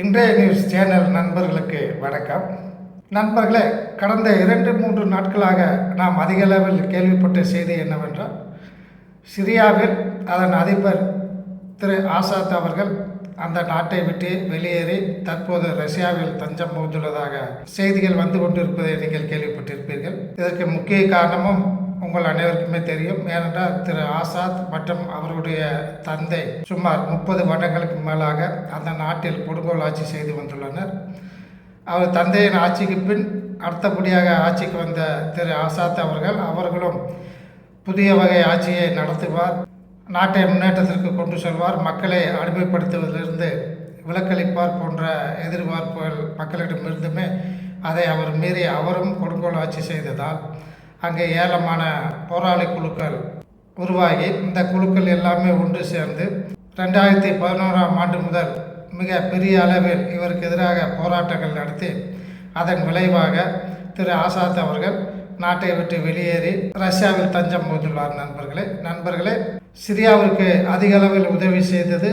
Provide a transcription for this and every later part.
இன்றைய news channel நண்பர்களுக்கு வணக்கம். நண்பர்களே கடந்த இரண்டு மூன்று நாட்களாக நாம் அதிக அளவில் கேள்விப்பட்ட செய்தி என்னவென்றால் சிரியாவில் அதன் அதிபர் திரு ஆசாத் அவர்கள் அந்த நாட்டை விட்டு வெளியேறி தற்போது ரஷ்யாவில் தஞ்சம் புகுந்துள்ளதாக செய்திகள் வந்து கொண்டிருப்பதை நீங்கள் கேள்விப்பட்டிருப்பீர்கள். இதற்கு முக்கிய காரணமும் உங்கள் அனைவருக்குமே தெரியும். ஏனென்றால் திரு ஆசாத் மற்றும் அவருடைய தந்தை சுமார் முப்பது வருடங்களுக்கு மேலாக அந்த நாட்டில் கொடுங்கோல் ஆட்சி செய்து வந்துள்ளனர். அவர் தந்தையின் ஆட்சிக்கு பின் அடுத்தபடியாக ஆட்சிக்கு வந்த திரு ஆசாத் அவர்கள் அவர்களும் புதிய வகை ஆட்சியை நடத்துவார் நாட்டை முன்னேற்றத்திற்கு கொண்டு செல்வார் மக்களை அடிமைப்படுத்துவதிலிருந்து விலக்களிப்பார் போன்ற எதிர்பார்ப்புகள் மக்களிடமிருந்துமே அதை அவர் மீறி அவரும் கொடுங்கோல் ஆட்சி செய்ததால் அங்கே ஏலமான போராளி குழுக்கள் உருவாகி இந்த குழுக்கள் எல்லாமே ஒன்று சேர்ந்து ரெண்டாயிரத்தி பதினோராம் ஆண்டு முதல் மிக பெரிய அளவில் இவருக்கு எதிராக போராட்டங்கள் நடத்தி அதன் விளைவாக திரு ஆசாத் அவர்கள் நாட்டை விட்டு வெளியேறி ரஷ்யாவில் தஞ்சம் புகுந்துள்ளார் நண்பர்களே நண்பர்களே சிரியாவிற்கு அதிக அளவில் உதவி செய்தது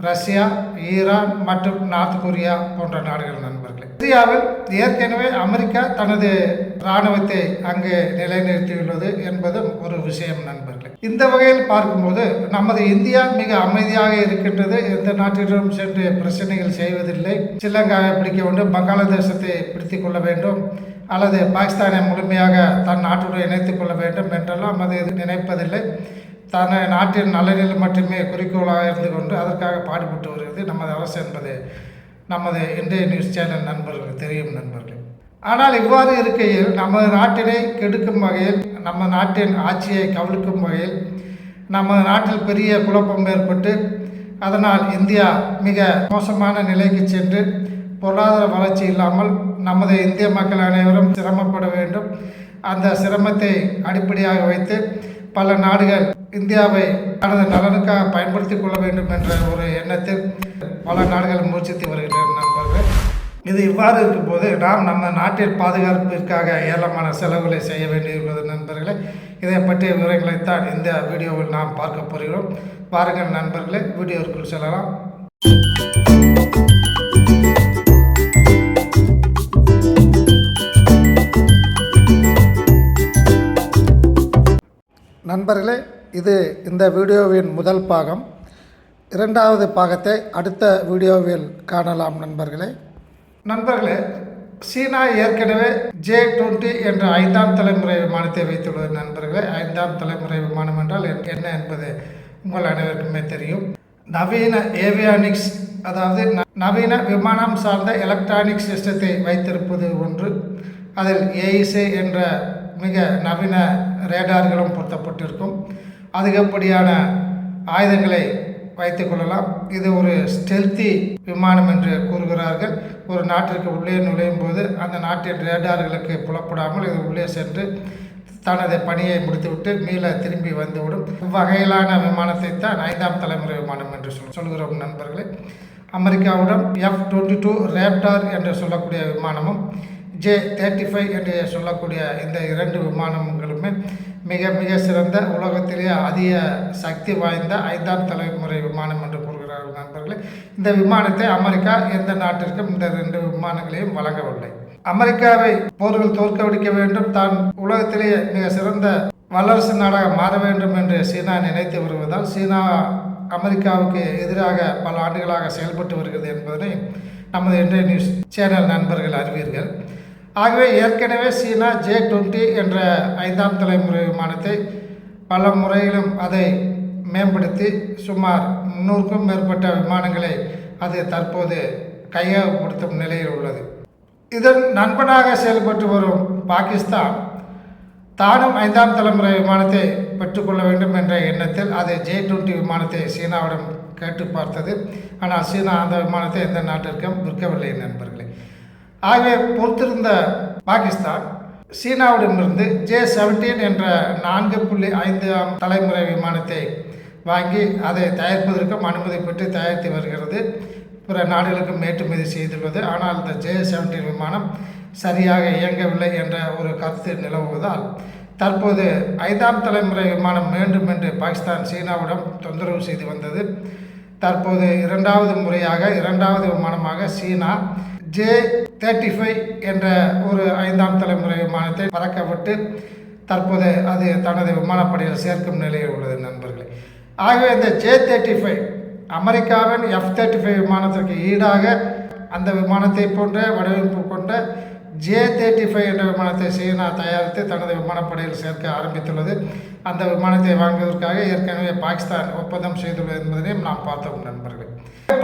ரஷ்யா ஈரான் மற்றும் நார்த் கொரியா போன்ற நாடுகள். நண்பர்களே இந்தியாவில் ஏற்கனவே அமெரிக்கா தனது இராணுவத்தை அங்கு நிலைநிறுத்தியுள்ளது என்பதும் ஒரு விஷயம் நண்பர்களே. இந்த வகையில் பார்க்கும்போது நமது இந்தியா மிக அமைதியாக இருக்கின்றது. எந்த நாட்டிலும் சென்று பிரச்சனைகள் செய்வதில்லை. ஸ்ரீலங்காவை பிடிக்க வேண்டும் வங்காளதேசத்தை பிடித்து கொள்ள வேண்டும். அல்லது பாகிஸ்தானை முழுமையாக தன் நாட்டுடன் இணைத்துக் கொள்ள வேண்டும் என்றெல்லாம் அது நினைப்பதில்லை. தன் நாட்டின் நலனில் மட்டுமே குறிக்கோளாக இருந்து கொண்டு அதற்காக பாடுபட்டு வருகிறது நமது அரசு என்பது. நமது இன்றைய நியூஸ் சேனல் நண்பர்கள் தெரியும் நண்பர்கள். ஆனால் இவ்வாறு இருக்கையில் நமது நாட்டினை கெடுக்கும் வகையில் நம்ம நாட்டின் ஆட்சியை கவிழ்க்கும் வகையில் நமது நாட்டில் பெரிய குழப்பம் ஏற்பட்டு அதனால் இந்தியா மிக மோசமான நிலைக்கு சென்று பொருளாதார வளர்ச்சி இல்லாமல் நமது இந்திய மக்கள் அனைவரும் சிரமப்பட வேண்டும். அந்த சிரமத்தை அடிப்படையாக வைத்து பல நாடுகள் இந்தியாவை தனது நலனுக்காக பயன்படுத்திக் கொள்ள வேண்டும் என்ற ஒரு எண்ணத்தில் பல நாடுகள் முயற்சித்து வருகின்றன நண்பர்கள். இது இவ்வாறு இருக்கும்போது நாம் நம்ம நாட்டின் பாதுகாப்பிற்காக ஏராளமான செலவுகளை செய்ய வேண்டியிருப்பது நண்பர்களே. இதை பற்றிய விவரங்களைத்தான் இந்த வீடியோவில் நாம் பார்க்க போகிறோம். பாருங்கள் நண்பர்களே வீடியோவுக்குள் செல்லலாம். நண்பர்களே இது இந்த வீடியோவின் முதல் பாகம். இரண்டாவது பாகத்தை அடுத்த வீடியோவில் காணலாம் நண்பர்களே. நண்பர்களே சீனா ஏற்கனவே ஜே டுவெண்ட்டி என்ற ஐந்தாம் தலைமுறை விமானத்தை வைத்துள்ளது நண்பர்களே. ஐந்தாம் தலைமுறை விமானம் என்றால் என்ன என்பது உங்கள் அனைவருக்குமே தெரியும். நவீன ஏவியானிக்ஸ் அதாவது நவீன விமானம் சார்ந்த எலக்ட்ரானிக் சிஸ்டத்தை வைத்திருப்பது ஒன்று. அதில் ஏஇசே என்ற மிக நவீன ரேடார்களும் பொருத்தப்பட்டிருக்கும். அதிகப்படியான ஆயுதங்களை வைத்து கொள்ளலாம்? இது ஒரு ஸ்டெல்தி விமானம் என்று கூறுகிறார்கள். ஒரு நாட்டிற்கு உள்ளே நுழையும் போது அந்த நாட்டின் ரேடார்களுக்கு புலப்படாமல் இது உள்ளே சென்று தனது பணியை முடித்துவிட்டு மீள திரும்பி வந்துவிடும். இவ்வகையிலான விமானத்தை தான் ஐந்தாம் தலைமுறை விமானம் என்று சொல் சொல்கிறோம் நண்பர்களே. அமெரிக்காவுடன் எஃப் டுவெண்ட்டி டூ ரேப்டார் என்று சொல்லக்கூடிய விமானமும் ஜே தேர்ட்டி ஃபைவ் என்று சொல்லக்கூடிய இந்த இரண்டு விமானங்களுமே மிக மிக சிறந்த உலகத்திலேயே அதிக சக்தி வாய்ந்த ஐந்தாம் தலைமுறை விமானம் என்று கூறுகிறார்கள் நண்பர்களே. இந்த விமானத்தை அமெரிக்கா எந்த நாட்டிற்கும் இந்த ரெண்டு விமானங்களையும் வழங்கவில்லை. அமெரிக்காவை போர்கள் தோற்கடிக்க வேண்டும். தான் உலகத்திலேயே மிக சிறந்த வல்லரசு நாடாக மாற வேண்டும் என்று சீனா நினைத்து வருவதால் சீனா அமெரிக்காவுக்கு எதிராக பல ஆண்டுகளாக செயல்பட்டு வருகிறது என்பதனை நமது இன்றைய நியூஸ் சேனல் நண்பர்கள் அறிவீர்கள். ஆகவே ஏற்கனவே சீனா ஜே டுவெண்ட்டி என்ற ஐந்தாம் தலைமுறை விமானத்தை பல முறையிலும் அதை மேம்படுத்தி சுமார் முன்னூறுக்கும் மேற்பட்ட விமானங்களை அது தற்போது கையகப்படுத்தும் நிலையில் உள்ளது. இதன் நண்பனாக செயல்பட்டு வரும் பாகிஸ்தான் தானும் ஐந்தாம் தலைமுறை விமானத்தை பெற்றுக்கொள்ள வேண்டும் என்ற எண்ணத்தில் அது ஜே டுவெண்ட்டி விமானத்தை சீனாவிடம் கேட்டு பார்த்தது. ஆனால் சீனா அந்த விமானத்தை எந்த நாட்டிற்கும் விற்கவில்லை நண்பர்களே. ஆகவே பொறுத்திருந்த பாகிஸ்தான் சீனாவிடமிருந்து ஜே செவன்டீன் என்ற நான்கு புள்ளி ஐந்தாம் தலைமுறை விமானத்தை வாங்கி அதை தயாரிப்பதற்கும் அனுமதி பெற்று தயாரித்து வருகிறது. பிற நாடுகளுக்கும் ஏற்றுமதி செய்துள்ளது. ஆனால் இந்த ஜே செவன்டீன் விமானம் சரியாக இயங்கவில்லை என்ற ஒரு கருத்து நிலவுவதால் தற்போது ஐந்தாம் தலைமுறை விமானம் வேண்டும் என்று பாகிஸ்தான் சீனாவிடம் தொந்தரவு செய்து வந்தது. தற்போது இரண்டாவது முறையாக இரண்டாவது விமானமாக சீனா ஜே தேர்ட்டி ஃபைவ் என்ற ஒரு ஐந்தாம் தலைமுறை விமானத்தை பறக்கப்பட்டு தற்போது அது தனது விமானப்படையில் சேர்க்கும் நிலையில் உள்ளது நண்பர்களே. ஆகவே இந்த ஜே தேர்ட்டி ஃபைவ் அமெரிக்காவின் எஃப் தேர்ட்டி ஃபைவ் விமானத்திற்கு ஈடாக அந்த விமானத்தை போன்ற வடிவமைப்பு கொண்ட ஜே தேர்ட்டி ஃபைவ் என்ற விமானத்தை சீனா தயாரித்து தனது விமானப்படையில் சேர்க்க ஆரம்பித்துள்ளது. அந்த விமானத்தை வாங்குவதற்காக ஏற்கனவே பாகிஸ்தான் ஒப்பந்தம் செய்துள்ளது என்பதையும் நாம் பார்த்தோம் நண்பர்கள்.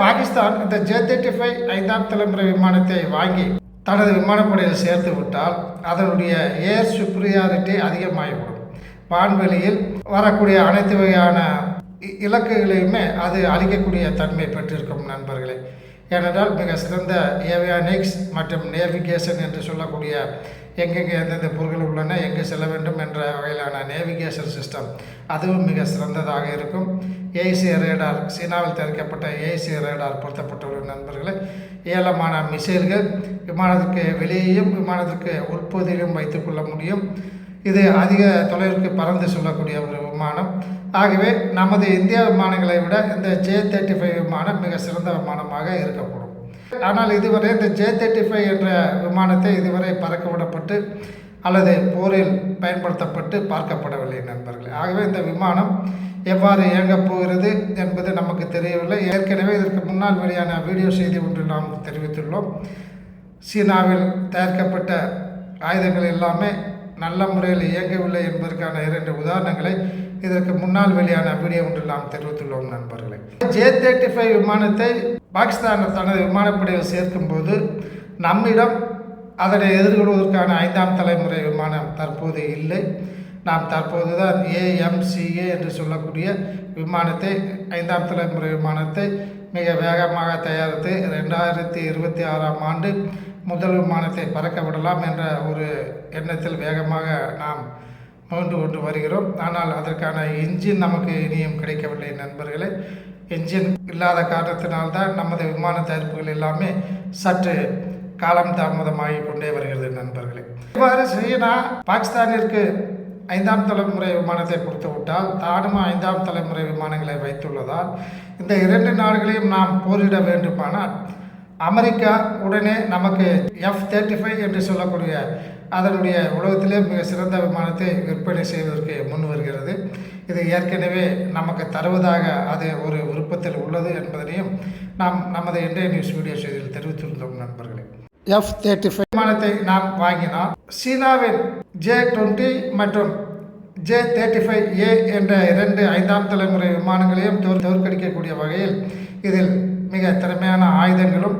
பாகிஸ்தான் இந்த ஜே தேர்ட்டி ஃபைவ் ஐந்தாம் தலைமுறை விமானத்தை வாங்கி தனது விமானப்படையில் சேர்த்து விட்டால் அதனுடைய ஏர் சுப்ரியாரிட்டி அதிகமாகிவிடும். வான்வெளியில் வரக்கூடிய அனைத்து வகையான இலக்குகளையுமே அது அழிக்கக்கூடிய தன்மை பெற்றிருக்கும் நண்பர்களே. ஏனென்றால் மிக சிறந்த ஏவியானிக்ஸ் மற்றும் நேவிகேஷன் என்று சொல்லக்கூடிய எங்கெங்கே எந்தெந்த பொருட்கள் உள்ளன எங்கே செல்ல வேண்டும் என்ற வகையிலான நேவிகேஷன் சிஸ்டம் அதுவும் மிக சிறந்ததாக இருக்கும். ஏசி ரேடார் சீனாவில் தயாரிக்கப்பட்ட ஏசி ரேடார் பொருத்தப்பட்டுள்ள நண்பர்களே ஏலமான மிசைல்கள் விமானத்திற்கு வெளியேயும் விமானத்திற்கு உட்பகுதியிலும் வைத்துக்கொள்ள முடியும். இது அதிக தொலைவிற்கு பறந்து செல்லக்கூடிய ஒரு விமானம். ஆகவே நமது இந்திய விமானங்களை விட இந்த ஜே தேர்ட்டி ஃபைவ் விமானம் மிக சிறந்த விமானமாக இருக்கக்கூடும். ஆனால் இதுவரை இந்த ஜே தேர்ட்டி ஃபைவ் என்ற விமானத்தை இதுவரை பறக்க விடப்பட்டு அல்லது போரில் பயன்படுத்தப்பட்டு பார்க்கப்படவில்லை நண்பர்களே. ஆகவே இந்த விமானம் எவ்வாறு இயங்கப் போகிறது என்பது நமக்கு தெரியவில்லை. ஏற்கனவே இதற்கு முன்னால் வெளியான வீடியோ செய்தி ஒன்று நாம் தெரிவித்துள்ளோம். சீனாவில் தயாரிக்கப்பட்ட ஆயுதங்கள் எல்லாமே நல்ல முறையில் இயங்கவில்லை என்பதற்கான இரண்டு உதாரணங்களை இதற்கு முன்னால் வெளியான வீடியோ ஒன்றில் நாம் தெரிவித்துள்ளோம் நண்பர்களே. ஜே தேர்ட்டி ஃபைவ் விமானத்தை பாகிஸ்தான் தனது விமானப்படையில் சேர்க்கும்போது நம்மிடம் அதனை எதிர்கொள்வதற்கான ஐந்தாம் தலைமுறை விமானம் தற்போது இல்லை. நாம் தற்போது தான் ஏஎம்சிஏ என்று சொல்லக்கூடிய விமானத்தை ஐந்தாம் தலைமுறை விமானத்தை மிக வேகமாக தயாரித்து ரெண்டாயிரத்தி இருபத்தி ஆறாம் ஆண்டு முதல் விமானத்தை பறக்க விடலாம் என்ற ஒரு எண்ணத்தில் வேகமாக நாம் முயன்று கொண்டு வருகிறோம். ஆனால் அதற்கான என்ஜின் நமக்கு இனியும் கிடைக்கவில்லை நண்பர்களே. என்ஜின் இல்லாத காரணத்தினால்தான் நமது விமான தயாரிப்புகள் எல்லாமே சற்று காலம் தாமதமாகி கொண்டே வருகிறது நண்பர்களே. இவ்வாறு சீனா பாகிஸ்தானிற்கு ஐந்தாம் தலைமுறை விமானத்தை கொடுத்து விட்டால் தானும் ஐந்தாம் தலைமுறை விமானங்களை வைத்துள்ளதால் இந்த இரண்டு நாடுகளையும் நாம் போரிட வேண்டுமானால் அமெரிக்கா உடனே நமக்கு எஃப் தேர்ட்டி ஃபைவ் என்று சொல்லக்கூடிய அதனுடைய உலகத்திலே மிக சிறந்த விமானத்தை விற்பனை செய்வதற்கு முன் வருகிறது. இது ஏற்கனவே நமக்கு தருவதாக அது ஒரு விருப்பத்தில் உள்ளது என்பதனையும் நாம் நமது இன்றைய நியூஸ் வீடியோ செய்தியில் தெரிவித்திருந்தோம் நண்பர்களே. எஃப் தேர்ட்டி ஃபைவ் விமானத்தை நாம் வாங்கினோம் சீனாவின் ஜே டுவெண்ட்டி மற்றும் ஜே தேர்ட்டி ஃபைவ் ஏ என்ற இரண்டு ஐந்தாம் தலைமுறை விமானங்களையும் தோற்கடிக்கக்கூடிய வகையில் இதில் மிக திறமையான ஆயுதங்களும்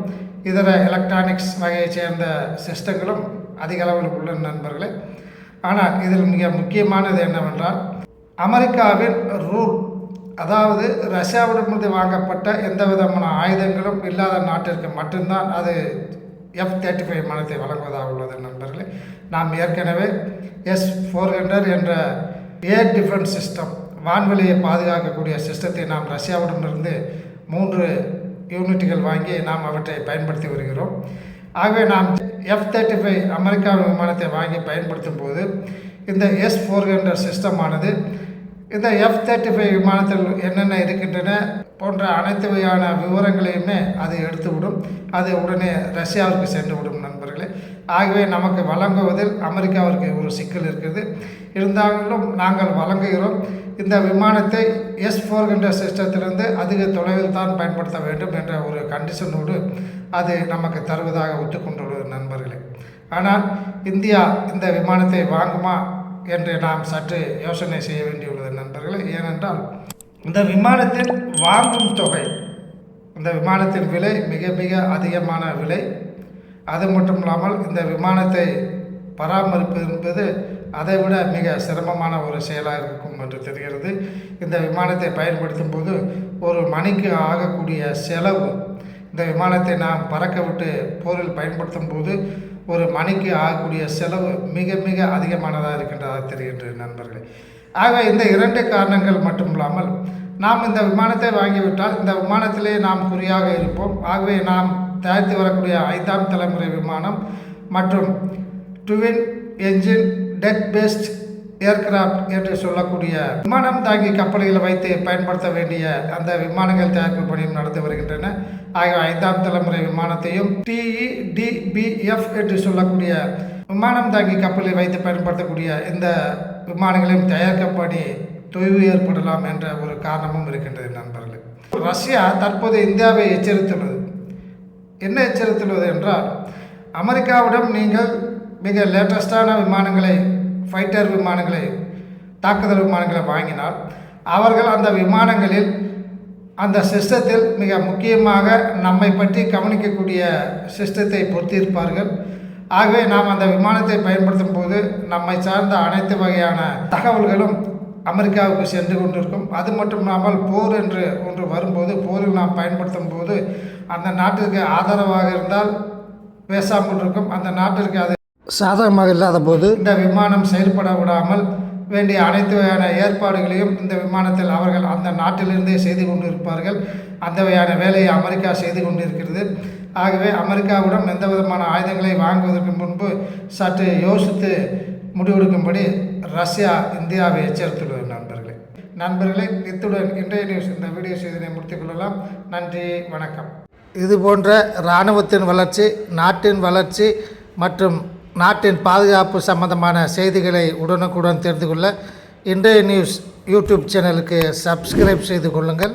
இதர எலக்ட்ரானிக்ஸ் வகையைச் சேர்ந்த சிஸ்டங்களும் அதிக அளவில் உள்ள நண்பர்களே. ஆனால் இதில் மிக முக்கியமானது என்னவென்றால் அமெரிக்காவின் ரூல் அதாவது ரஷ்யாவிடமிருந்து வாங்கப்பட்ட எந்த விதமான ஆயுதங்களும் இல்லாத நாட்டிற்கு மட்டும்தான் அது எஃப் தேர்ட்டி ஃபைவ் விமானத்தை வழங்குவதாக உள்ளது நண்பர்களே. நாம் ஏற்கனவே எஸ் ஃபோர் ஹண்ட்ரட் என்ற ஏர் டிஃபென்ஸ் சிஸ்டம் வான்வெளியை பாதுகாக்கக்கூடிய சிஸ்டத்தை நாம் ரஷ்யாவிடமிருந்து மூன்று யூனிட்டுகள் வாங்கி நாம் அவற்றை பயன்படுத்தி வருகிறோம். ஆகவே நாம் எஃப் தேர்ட்டி ஃபைவ் அமெரிக்கா விமானத்தை வாங்கி பயன்படுத்தும் போது இந்த எஸ் ஃபோர் ஹண்ட்ரட் சிஸ்டமானது இந்த எஃப் தேர்ட்டி ஃபைவ் விமானத்தில் என்னென்ன இருக்கின்றன போன்ற அனைத்து வகையான விவரங்களையுமே அது எடுத்துவிடும். அது உடனே ரஷ்யாவிற்கு சென்று விடும் நண்பர்களே. ஆகவே நமக்கு வழங்குவதில் அமெரிக்காவிற்கு ஒரு சிக்கல் இருக்கிறது. இருந்தாலும் நாங்கள் வழங்குகிறோம். இந்த விமானத்தை எஸ் ஃபோர் ஹண்ட்ரட் சிஸ்டத்திலிருந்து அதிக தொலைவில் தான் பயன்படுத்த வேண்டும் என்ற ஒரு கண்டிஷனோடு அது நமக்கு தருவதாக ஒத்துக்கொண்டுள்ளது நண்பர்களே. ஆனால் இந்தியா இந்த விமானத்தை வாங்குமா என்று நாம் சற்று யோசனை செய்ய வேண்டியுள்ளது நண்பர்களே. ஏனென்றால் இந்த விமானத்தின் வாங்கும் தொகை இந்த விமானத்தின் விலை மிக மிக அதிகமான விலை. அது மட்டும் இல்லாமல் இந்த விமானத்தை பராமரிப்பு என்பது அதைவிட மிக சிரமமான ஒரு செயலாக இருக்கும் என்று தெரிகிறது. இந்த விமானத்தை பயன்படுத்தும் போது ஒரு மணிக்கு ஆகக்கூடிய செலவு இந்த விமானத்தை நாம் பறக்க விட்டு போரில் பயன்படுத்தும் போது ஒரு மணிக்கு ஆகக்கூடிய செலவு மிக மிக அதிகமானதாக இருக்கின்றதாக தெரிகின்றது நண்பர்களே. ஆக இந்த இரண்டு காரணங்கள் மட்டும் இல்லாமல் நாம் இந்த விமானத்தை வாங்கிவிட்டால் இந்த விமானத்திலே நாம் குறியாக இருப்போம். ஆகவே நாம் தயாரித்து வரக்கூடிய ஐந்தாம் தலைமுறை விமானம் மற்றும் twin engine deck based aircraft என்று சொல்லக்கூடிய விமானம் தாங்கி கப்பல்களை வைத்து பயன்படுத்த வேண்டிய அந்த விமானங்கள் தயாரிப்பு பணியும் நடந்து வருகின்றன. ஆகிய ஐந்தாம் தலைமுறை விமானத்தையும் டிஇடிபிஎஃப் என்று சொல்லக்கூடிய விமானம் தாங்கி கப்பலை வைத்து பயன்படுத்தக்கூடிய இந்த விமானங்களையும் தயாரிக்கப்படி தொய்வு ஏற்படலாம் என்ற ஒரு காரணமும் இருக்கின்றது நண்பர்களே. ரஷ்யா தற்போது இந்தியாவை எச்சரித்துள்ளது. என்ன எச்சரித்துள்ளது என்றால் அமெரிக்காவிடம் நீங்கள் மிக லேட்டஸ்டான விமானங்களை ஃபைட்டர் விமானங்களை தாக்குதல் விமானங்களை வாங்கினால் அவர்கள் அந்த விமானங்களில் அந்த சிஸ்டத்தில் மிக முக்கியமாக நம்மை பற்றி கவனிக்கக்கூடிய சிஸ்டத்தை பொருத்தியிருப்பார்கள் ஆகவே நாம் அந்த விமானத்தை பயன்படுத்தும் போது நம்மை சார்ந்த அனைத்து வகையான தகவல்களும் அமெரிக்காவுக்கு சென்று கொண்டிருக்கும். அது மட்டும் இல்லாமல் போர் என்று ஒன்று வரும்போது போரில் நாம் பயன்படுத்தும் போது அந்த நாட்டிற்கு ஆதரவாக இருந்தால் பேசாமல் இருக்கும். அந்த நாட்டிற்கு அது சாதகமாக இல்லாத போது இந்த விமானம் செயல்பட விடாமல் வேண்டிய அனைத்து வகையான ஏற்பாடுகளையும் இந்த விமானத்தில் அவர்கள் அந்த நாட்டிலிருந்தே செய்து கொண்டிருப்பார்கள். அந்த வகையான வேலையை அமெரிக்கா செய்து கொண்டிருக்கிறது. ஆகவே அமெரிக்காவிடம் எந்த விதமான ஆயுதங்களை வாங்குவதற்கு முன்பு சற்று யோசித்து முடிவெடுக்கும்படி ரஷ்யா இந்தியாவை எச்சரித்துள்ளது நண்பர்களே. நண்பர்களே இத்துடன் இன்றைய நியூஸ் இந்த வீடியோ செய்தியை முடித்துக் கொள்ளலாம். நன்றி வணக்கம். இது போன்ற இராணுவத்தின் வளர்ச்சி நாட்டின் வளர்ச்சி மற்றும் நாட்டின் பாதுகாப்பு சம்பந்தமான செய்திகளை உடனுக்குடன் தெரிந்து கொள்ள இன்றைய நியூஸ் யூடியூப் சேனலுக்கு சப்ஸ்கிரைப் செய்து கொள்ளுங்கள்.